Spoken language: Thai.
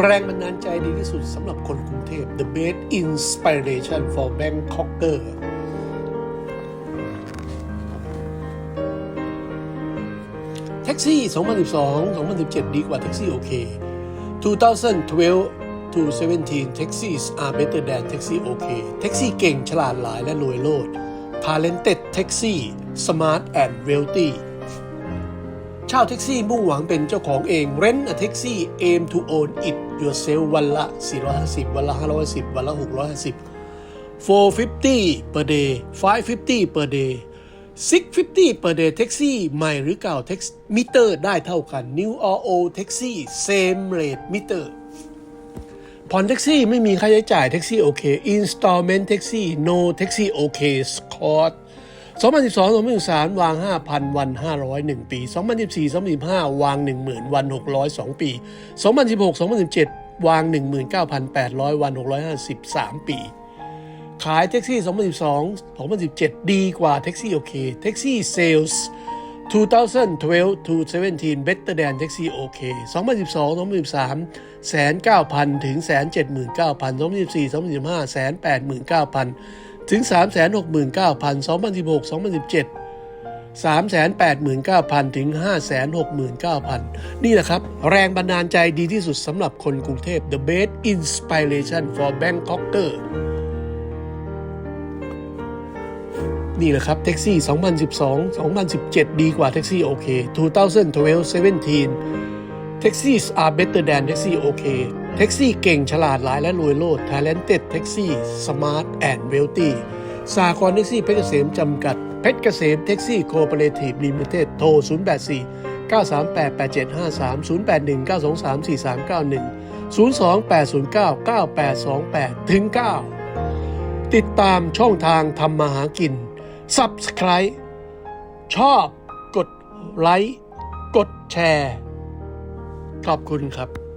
แรงบันดาลใจดีที่สุดสำหรับคนกรุงเทพ The best inspiration for Bangkoker แท็กซี่ 2012 2017 ดีกว่าแท็กซี่โอเค 2012 to 17 taxis are better than taxi okay แท็กซี่เก่งฉลาดหลายและรวยโลด talented taxi smart and wealthy เช่าแท็กซี่มุ่งหวังเป็นเจ้าของเอง rent a taxi aim to own it yourself วันละ 450 วันละ 510 วันละ 650 450 per day 550 per day 650 per day แท็กซี่ใหม่หรือเก่าแท็กมิเตอร์ได้เท่ากัน new or old แท็กซี่ same rate meter ผ่อนแท็กซี่ไม่มีค่าใช้จ่ายแท็กซี่โอเค installment แท็กซี่ no แท็กซี่โอเค score 2012 2013 วาง 5,000 วัน501 ปี 2014 2015 วาง 10,000 วัน602 ปี 2016 2017 วาง 19,800 วัน 653 ปี ขายแท็กซี่ 2012 2017 ดีกว่าแท็กซี่โอเคแท็กซี่เซลส์2012 to 17 better than แท็กซี่โอเค2012 2013แสน9,000 ถึงแสน79,000 2014 2015แสน89,000 ถึง 369,000 2016 2017 389,000 ถึง 569,000 นี่แหละครับ แรงบันดาลใจดีที่สุดสำหรับคนกรุงเทพ The best inspiration for Bangkoker นี่แหละครับ แท็กซี่ 2012 2017 ดีกว่าแท็กซี่โอเค2012 17 Taxis are better than แท็กซี่โอเค ท็กซี่เก่งฉลาดหลายและรวยโลด talented แท็กซี่ smart and wealthy สากลแท็กซี่เพชรเกษมจำกัด เพชรเกษมแท็กซี่โคเปอเรทีฟลิมิเต็ดโทร 084 938 8753 081 923 4391 02809 9828ถึง9ติดตามช่องทางทำมาหากิน Subscribe ชอบ กดไลค์ กดแชร์ ขอบคุณครับ